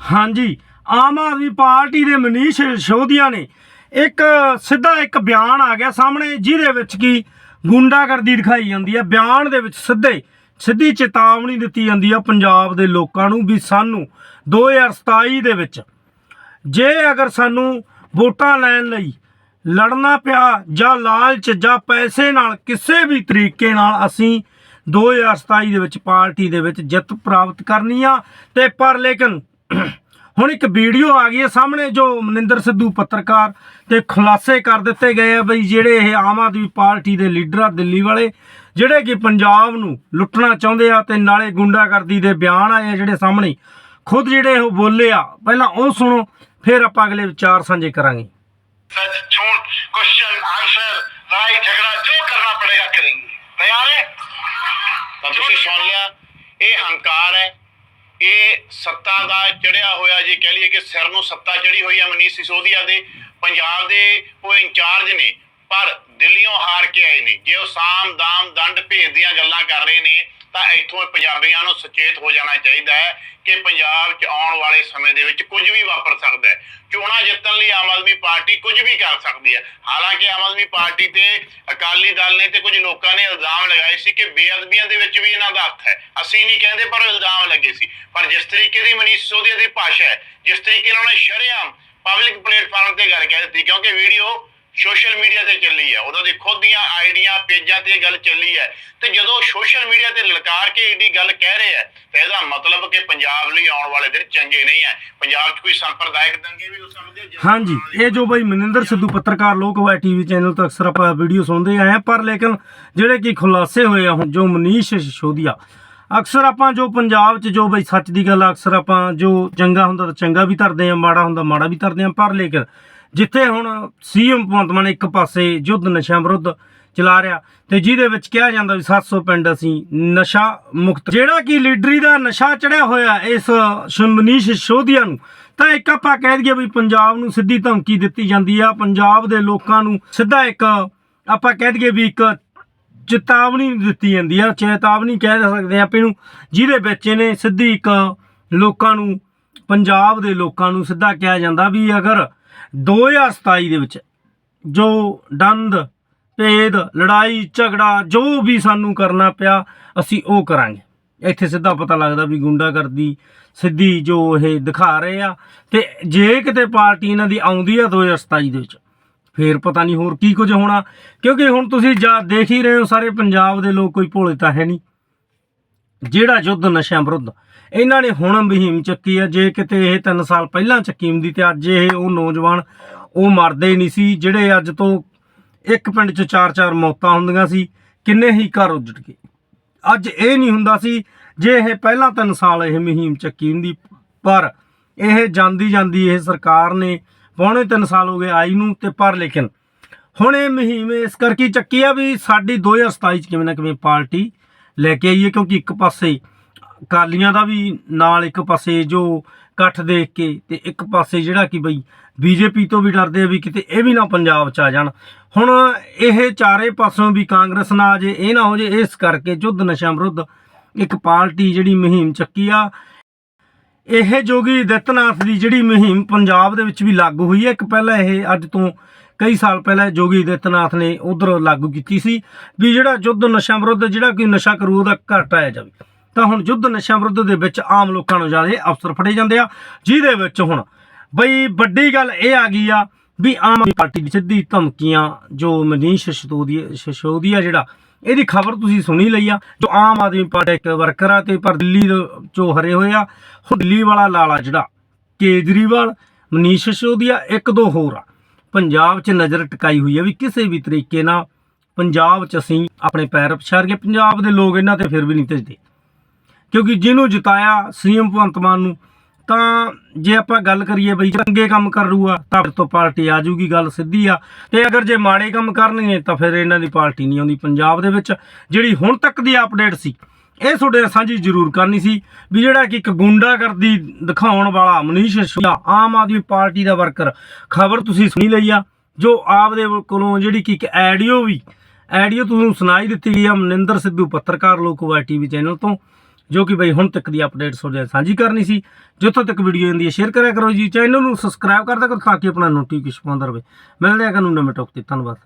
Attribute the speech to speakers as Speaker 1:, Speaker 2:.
Speaker 1: ਹਾਂਜੀ, ਆਮ ਆਦਮੀ ਪਾਰਟੀ ਦੇ ਮਨੀਸ਼ ਸ਼ੋਧੀਆ ਨੇ ਇੱਕ ਸਿੱਧਾ ਇੱਕ ਬਿਆਨ ਆ ਗਿਆ ਸਾਹਮਣੇ, ਜਿਹਦੇ ਵਿੱਚ ਕੀ ਗੁੰਡਾਗਰਦੀ ਦਿਖਾਈ ਜਾਂਦੀ ਹੈ। ਬਿਆਨ ਦੇ ਵਿੱਚ ਸਿੱਧੇ, ਸਿੱਧੀ ਚੇਤਾਵਨੀ ਦਿੱਤੀ ਜਾਂਦੀ ਆ ਪੰਜਾਬ ਦੇ ਲੋਕਾਂ ਨੂੰ ਵੀ ਸਾਨੂੰ 2027 ਦੇ ਵਿੱਚ ਜੇ ਅਗਰ ਸਾਨੂੰ ਵੋਟਾਂ ਲੈਣ ਲਈ ਲੜਨਾ ਪਿਆ ਜਾਂ ਲਾਲਚ ਜਾਂ ਪੈਸੇ ਨਾਲ ਕਿਸੇ ਵੀ ਤਰੀਕੇ ਨਾਲ ਅਸੀਂ 2027 ਦੇ ਵਿੱਚ ਪਾਰਟੀ ਦੇ ਵਿੱਚ ਜਿੱਤ ਪ੍ਰਾਪਤ ਕਰਨੀ ਆ, ਤੇ ਪਰ ਲੇਕਿਨ ਹੁਣ ਇੱਕ ਵੀਡੀਓ ਆ ਗਈ ਹੈ ਸਾਹਮਣੇ ਜੋ ਮਨਿੰਦਰ ਸਿੱਧੂ ਪੱਤਰਕਾਰ ਤੇ ਖੁਲਾਸੇ ਕਰ ਦਿੱਤੇ ਗਏ ਆ ਬਈ ਜਿਹੜੇ ਇਹ ਆਮ ਆਦਮੀ ਪਾਰਟੀ ਦੇ ਲੀਡਰ ਆ ਦਿੱਲੀ ਵਾਲੇ ਜਿਹੜੇ ਕਿ ਪੰਜਾਬ ਨੂੰ ਲੁੱਟਣਾ ਚਾਹੁੰਦੇ ਆ ਤੇ ਨਾਲੇ ਗੁੰਡਾਗਰਦੀ ਦੇ ਬਿਆਨ ਆਏ ਆ ਜਿਹੜੇ ਸਾਹਮਣੇ ਖੁਦ ਜਿਹੜੇ ਉਹ ਬੋਲੇ ਆ ਪਹਿਲਾਂ ਉਹ ਸੁਣੋ ਫਿਰ ਆਪਾਂ ਅਗਲੇ ਵਿਚਾਰ ਸਾਂਝੇ ਕਰਾਂਗੇ।
Speaker 2: ਤੁਸੀਂ ਸੁਣ ਲਿਆ ਇਹ ਹੰਕਾਰ ਹੈ ਇਹ ਸੱਤਾ ਦਾ ਚੜਿਆ ਹੋਇਆ ਜੇ ਕਹਿ ਲਈਏ ਕਿ ਸਿਰ ਨੂੰ ਸੱਤਾ ਚੜੀ ਹੋਈ ਹੈ ਮਨੀਸ਼ ਸਿਸੋਦੀਆ ਦੇ, ਪੰਜਾਬ ਦੇ ਉਹ ਇੰਚਾਰਜ ਨੇ, ਪਰ ਦਿੱਲੀੋਂ ਹਾਰ ਕੇ ਆਏ ਨੇ। ਜੇ ਉਹ ਸਾਮ ਦਾਮ ਦੰਡ ਭੇਦ ਦੀਆਂ ਗੱਲਾਂ ਕਰ ਰਹੇ ਨੇ ਤਾਂ ਇੱਥੋਂ ਪੰਜਾਬੀਆਂ ਨੂੰ ਸੁਚੇਤ ਹੋ ਜਾਣਾ ਚਾਹੀਦਾ ਹੈ ਕਿ ਪੰਜਾਬ 'ਚ ਆਉਣ ਵਾਲੇ ਸਮੇਂ ਦੇ ਵਿੱਚ ਕੁਝ ਵੀ ਵਾਪਰ ਸਕਦਾ ਹੈ। ਚੋਣਾਂ ਜਿੱਤਣ ਲਈ ਆਮ ਆਦਮੀ ਪਾਰਟੀ ਕੁਝ ਵੀ ਕਰ ਸਕਦੀ ਹੈ। ਹਾਲਾਂਕਿ ਆਮ ਆਦਮੀ ਪਾਰਟੀ ਤੇ ਅਕਾਲੀ ਦਲ ਨੇ ਤੇ ਕੁਝ ਲੋਕਾਂ ਨੇ ਇਲਜ਼ਾਮ ਲਗਾਏ ਸੀ ਕਿ ਬੇਅਦਬੀਆਂ ਦੇ ਵਿੱਚ ਵੀ ਇਹਨਾਂ ਦਾ ਹੱਥ ਹੈ। ਅਸੀਂ ਨਹੀਂ ਕਹਿੰਦੇ ਪਰ ਇਲਜ਼ਾਮ ਲੱਗੇ ਸੀ। ਪਰ ਜਿਸ ਤਰੀਕੇ ਦੀ ਮਨੀਸ਼ ਸੋਧੀਆ ਦੀ ਭਾਸ਼ਾ ਹੈ, ਜਿਸ ਤਰੀਕੇ ਨਾਲ ਉਹਨੇ ਸ਼ਰੇਆਮ ਪਬਲਿਕ ਪਲੇਟਫਾਰਮ ਤੇ ਗੱਲ ਕਹਿ ਦਿੱਤੀ, ਕਿਉਂਕਿ ਵੀਡੀਓ ਸੋਸ਼ਲ ਮੀਡੀਆ ਤੇ ਚੱਲੀ ਹੈ ਉਹਨਾਂ ਦੀ ਖੁਦ ਦੀਆਂ ਆਈਡੀਆਂ ਪੇਜਾਂ ਤੇ ਗੱਲ ਚੱਲੀ ਹੈ ਤੇ ਜਦੋਂ ਸੋਸ਼ਲ ਮੀਡੀਆ ਤੇ ਲਲਕਾਰ ਕੇ ਏਡੀ ਗੱਲ ਕਹਿ ਰਹੇ ਹੈ ਤਾਂ ਇਹਦਾ ਮਤਲਬ ਕਿ ਪੰਜਾਬ ਲਈ ਆਉਣ ਵਾਲੇ ਦਿਨ ਚੰਗੇ ਨਹੀਂ ਹੈ ਪੰਜਾਬ 'ਚ ਕੋਈ ਸੰਪਰਦਾਇਕ ਦੰਗੇ ਵੀ ਹੋ ਸਕਦੇ
Speaker 1: ਹਾਂਜੀ ਇਹ ਜੋ ਬਈ ਮਨਿੰਦਰ ਸਿੱਧੂ ਪੱਤਰਕਾਰ ਲੋਕ ਹੋਇਆ ਟੀਵੀ ਚੈਨਲ ਤੋਂ ਅਕਸਰ ਆਪਾਂ ਵੀਡੀਓ ਸੁਣਦੇ ਆਏ ਪਰ ਲੇਕਿਨ ਜਿਹੜੇ ਕਿ ਖੁਲਾਸੇ ਹੋਏ ਆ ਹੁਣ ਜੋ ਮਨੀਸ਼ ਸਿਸੋਦੀਆ ਅਕਸਰ ਆਪਾਂ ਜੋ ਪੰਜਾਬ 'ਚ ਜੋ ਬਈ ਸੱਚ ਦੀ ਗੱਲ ਅਕਸਰ ਆਪਾਂ ਜੋ ਚੰਗਾ ਹੁੰਦਾ ਤਾਂ ਚੰਗਾ ਵੀ ਧਰਦੇ ਆ ਮਾੜਾ ਹੁੰਦਾ ਮਾੜਾ ਵੀ ਧਰਦੇ ਆ ਪਰ ਲੇਕਿਨ ਜਿੱਥੇ ਹੁਣ ਸੀਐਮ ਭਗਵੰਤ ਮਾਨ ਇੱਕ ਪਾਸੇ ਯੁੱਧ ਨਸ਼ਿਆਂ ਵਿਰੁੱਧ ਚਲਾ ਰਿਹਾ ਤੇ ਜਿਹਦੇ ਵਿੱਚ ਕਿਹਾ ਜਾਂਦਾ ਵੀ 700 ਪਿੰਡ ਅਸੀਂ ਨਸ਼ਾ ਮੁਕਤ ਜਿਹੜਾ ਕਿ ਲੀਡਰੀ ਦਾ ਨਸ਼ਾ ਚੜਿਆ ਹੋਇਆ ਇਸ ਸ਼- ਮਨੀਸ਼ ਨੂੰ, ਤਾਂ ਇੱਕ ਆਪਾਂ ਕਹਿ ਦਈਏ ਵੀ ਪੰਜਾਬ ਨੂੰ ਸਿੱਧੀ ਧਮਕੀ ਦਿੱਤੀ ਜਾਂਦੀ ਆ। ਪੰਜਾਬ ਦੇ ਲੋਕਾਂ ਨੂੰ ਸਿੱਧਾ ਇੱਕ ਆਪਾਂ ਕਹਿ ਦਈਏ ਵੀ ਇੱਕ ਚੇਤਾਵਨੀ ਦਿੱਤੀ ਜਾਂਦੀ ਆ। ਚੇਤਾਵਨੀ ਕਹਿ ਸਕਦੇ ਆ ਆਪਾਂ ਇਹਨੂੰ ਜਿਹਦੇ ਵਿੱਚ ਇਹਨੇ ਸਿੱਧੀ ਇੱਕ ਲੋਕਾਂ ਨੂੰ ਪੰਜਾਬ ਦੇ ਲੋਕਾਂ ਨੂੰ ਸਿੱਧਾ ਕਿਹਾ ਜਾਂਦਾ ਵੀ ਅਗਰ 2027 ਦੇ ਵਿੱਚ ਜੋ ਦੰਦ, ਭੇਦ, ਲੜਾਈ, ਝਗੜਾ, ਜੋ ਵੀ ਸਾਨੂੰ ਕਰਨਾ ਪਿਆ, ਅਸੀਂ ਉਹ ਕਰਾਂਗੇ। ਇੱਥੇ ਸਿੱਧਾ ਪਤਾ ਲੱਗਦਾ ਵੀ ਗੁੰਡਾਗਰਦੀ ਸਿੱਧੀ ਜੋ ਇਹ ਦਿਖਾ ਰਹੇ ਆ। ਤੇ ਜੇ ਕਿਤੇ ਪਾਰਟੀ ਇਹਨਾਂ ਦੀ ਆਉਂਦੀ ਆ 2027 ਦੇ ਵਿੱਚ, ਫੇਰ ਪਤਾ ਨਹੀਂ ਹੋਰ ਕੀ ਕੁਝ ਹੋਣਾ। ਕਿਉਂਕਿ ਹੁਣ ਤੁਸੀਂ ਜਾ ਦੇਖ ਹੀ ਰਹੇ ਹੋ, ਸਾਰੇ ਪੰਜਾਬ ਦੇ ਲੋਕ ਕੋਈ ਭੋਲੇ ਤਾਂ ਹੈ ਨਹੀਂ। ਜਿਹੜਾ ਯੁੱਧ ਨਸ਼ਿਆਂ ਵਿਰੁੱਧ। ਇਹਨਾਂ ਨੇ ਹੁਣ ਮੁਹਿੰਮ ਚੱਕੀ ਹੈ ਜੇ ਕਿਤੇ ਇਹ 3 ਸਾਲ ਪਹਿਲਾਂ ਚੱਕੀ ਹੁੰਦੀ ਤੇ ਅੱਜ ਇਹ ਉਹ ਨੌਜਵਾਨ ਉਹ ਮਰਦੇ ਨਹੀਂ ਸੀ, ਜਿਹੜੇ ਅੱਜ ਤੋਂ ਇੱਕ ਪਿੰਡ 'ਚ ਚਾਰ ਚਾਰ ਮੌਤਾਂ ਹੁੰਦੀਆਂ ਸੀ, ਕਿੰਨੇ ਹੀ ਘਰ ਉੱਜੜ ਗਏ। ਅੱਜ ਇਹ ਨਹੀਂ ਹੁੰਦਾ ਸੀ ਜੇ ਇਹ ਪਹਿਲਾਂ 3 ਸਾਲ ਇਹ ਮੁਹਿੰਮ ਚੱਕੀ ਹੁੰਦੀ, ਪਰ ਇਹ ਜਾਂਦੀ ਜਾਂਦੀ ਇਹ ਸਰਕਾਰ ਨੇ ਪੌਣੇ 3 ਸਾਲ ਹੋ ਗਏ ਆਈ ਨੂੰ ਤੇ ਪਰ ਲੇਕਿਨ ਹੁਣ ਇਹ ਮੁਹਿੰਮ ਇਸ ਕਰਕੇ ਚੱਕੀ ਆ ਵੀ ਸਾਡੀ 2027 ਚ ਕਿਵੇਂ ਨਾ ਕਿਵੇਂ ਪਾਰਟੀ ਲੈ ਕੇ ਆਈਏ ਕਿਉਂਕਿ ਇੱਕ ਪਾਸੇ ਅਕਾਲੀਆਂ ਦਾ ਵੀ ਨਾਲ ਇੱਕ ਪਾਸੇ ਜੋ ਇਕੱਠ ਦੇਖ ਕੇ ਤੇ ਇੱਕ ਪਾਸੇ ਜਿਹੜਾ ਕਿ ਬਈ ਬੀਜੇਪੀ ਤੋਂ ਵੀ ਡਰਦੇ ਆ ਵੀ ਕਿਤੇ ਇਹ ਵੀ ਨਾ ਪੰਜਾਬ ਚ ਆ ਜਾਣ। ਹੁਣ ਇਹ ਚਾਰੇ ਪਾਸੋਂ ਵੀ ਕਾਂਗਰਸ ਨਾ ਆ ਜੇ, ਇਹ ਨਾ ਹੋ ਜੇ, ਇਸ ਕਰਕੇ ਯੁੱਧ ਨਸ਼ਾ ਵਿਰੁੱਧ ਇੱਕ ਪਾਰਟੀ ਜਿਹੜੀ ਮੁਹਿੰਮ ਚੱਕੀ ਆ। ਇਹ ਜੋਗੀ ਦਿੱਤਨਾਥ ਦੀ ਜਿਹੜੀ ਮੁਹਿੰਮ ਪੰਜਾਬ ਦੇ ਵਿੱਚ ਵੀ ਲਾਗੂ ਹੋਈ ਹੈ। ਇੱਕ ਪਹਿਲਾਂ ਇਹ ਅੱਜ ਤੋਂ ਕਈ ਸਾਲ ਪਹਿਲਾਂ ਜੋਗੀ ਦਿੱਤਨਾਥ ਨੇ ਉਧਰ ਲਾਗੂ ਕੀਤੀ ਸੀ ਵੀ ਜਿਹੜਾ ਯੁੱਧ ਨਸ਼ਾ ਵਿਰੁੱਧ ਜਿਹੜਾ ਕੋਈ ਨਸ਼ਾ ਕਰੂ ਉਹਦਾ ਘਟ ਆਇਆ ਜਾਵੇ। ਤਾਂ ਹੁਣ ਯੁੱਧ ਨਸ਼ਾ ਵਿਰੁੱਧ ਦੇ ਵਿੱਚ ਆਮ ਲੋਕਾਂ ਨੂੰ ਜ਼ਿਆਦਾ ਅਫਸਰ ਫੜੇ ਜਾਂਦੇ ਆ, ਜਿਹਦੇ ਵਿੱਚ ਹੁਣ ਬਈ ਵੱਡੀ ਗੱਲ ਇਹ ਆ ਗਈ ਆ ਵੀ ਆਮ ਆਦਮੀ ਪਾਰਟੀ ਦੀ ਸਿੱਧੀ ਧਮਕੀਆਂ, ਜੋ ਮਨੀਸ਼ ਸਿਸੋਦੀਆ ਸਿਸੋਦੀਆ ਜਿਹੜਾ, ਇਹਦੀ ਖਬਰ ਤੁਸੀਂ ਸੁਣੀ ਲਈ ਆ, ਜੋ ਆਮ ਆਦਮੀ ਪਾਰਟੀ ਇੱਕ ਵਰਕਰ ਆ ਤੇ ਪਰ ਦਿੱਲੀ ਦੇ ਚੋਂ ਹਰੇ ਹੋਏ ਆ। ਹੁਣ ਦਿੱਲੀ ਵਾਲਾ ਲਾਲਾ ਜਿਹੜਾ ਕੇਜਰੀਵਾਲ, ਮਨੀਸ਼ ਸਿਸੋਦੀਆ, ਇੱਕ ਦੋ ਹੋਰ ਆ। ਪੰਜਾਬ 'ਚ ਨਜ਼ਰ ਟਿਕਾਈ ਹੋਈ ਹੈ ਵੀ ਕਿਸੇ ਵੀ ਤਰੀਕੇ ਨਾਲ ਪੰਜਾਬ 'ਚ ਅਸੀਂ ਆਪਣੇ ਪੈਰ ਪਛਾਰ ਕੇ ਪੰਜਾਬ ਦੇ ਲੋਕ ਇਹਨਾਂ ਤੇ ਫਿਰ ਵੀ ਨਹੀਂ ਧਿਜਦੇ। ਕਿਉਂਕਿ ਜਿਹਨੂੰ ਜਿਤਾਇਆ ਸੀਐਮ ਭਗਵੰਤ ਮਾਨ ਨੂੰ, ਤਾਂ ਜੇ ਆਪਾਂ ਗੱਲ ਕਰੀਏ ਬਈ ਚੰਗੇ ਕੰਮ ਕਰੂਗਾ, ਤਾਂ ਫਿਰ ਤੋਂ ਪਾਰਟੀ ਆ ਜੂਗੀ ਗੱਲ ਸਿੱਧੀ ਆ। ਤੇ ਅਗਰ ਜੇ ਮਾੜੇ ਕੰਮ ਕਰਨਗੇ, ਤਾਂ ਫਿਰ ਇਹਨਾਂ ਦੀ ਪਾਰਟੀ ਨਹੀਂ ਆਉਂਦੀ ਪੰਜਾਬ ਦੇ ਵਿੱਚ, ਜਿਹੜੀ ਹੁਣ ਤੱਕ ਦੀ ਅਪਡੇਟ ਸੀ। ਇਹ ਤੁਹਾਡੇ ਨਾਲ ਸਾਂਝੀ ਜ਼ਰੂਰ ਕਰਨੀ ਸੀ ਵੀ ਜਿਹੜਾ ਕਿ ਇੱਕ ਗੁੰਡਾਗਰਦੀ ਦਿਖਾਉਣ ਵਾਲਾ ਮਨੀਸ਼ ਸਿਸੋਦੀਆ ਆਮ ਆਦਮੀ ਪਾਰਟੀ ਦਾ ਵਰਕਰ, ਖਬਰ ਤੁਸੀਂ ਸੁਣੀ ਲਈ ਆ, ਜੋ ਆਪ ਦੇ ਕੋਲੋਂ ਜਿਹੜੀ ਕਿ ਇੱਕ ਆਡੀਓ ਵੀ ਆਡੀਓ ਤੁਹਾਨੂੰ ਸੁਣਾਈ ਦਿੱਤੀ ਗਈ ਆ ਮਨਿੰਦਰ ਸਿੱਧੂ ਪੱਤਰਕਾਰ ਲੋਕਵਾਈ ਟੀਵੀ ਚੈਨਲ ਤੋਂ, ਜੋ ਕਿ ਬਈ ਹੁਣ ਤੱਕ ਦੀ ਅਪਡੇਟ ਤੁਹਾਡੇ ਨਾਲ ਸਾਂਝੀ ਕਰਨੀ ਸੀ। ਜਿੱਥੋਂ ਤੱਕ ਵੀਡੀਓ ਜਾਂਦੀ ਹੈ ਸ਼ੇਅਰ ਕਰਿਆ ਕਰੋ ਜੀ ਚੈਨਲ ਨੂੰ ਸਬਸਕ੍ਰਾਈਬ ਕਰਦਾ ਕਰੋ ਤਾਂ ਕਿ ਆਪਣਾ ਨੋਟੀਫਿਕੇਸ਼ਨ ਪਾਉਂਦਾ ਰਹੇ। ਮਿਲਦੇ ਆ ਕਾਨੂੰ ਨਵੇਂ ਟੌਪ ਤੇ, ਧੰਨਵਾਦ।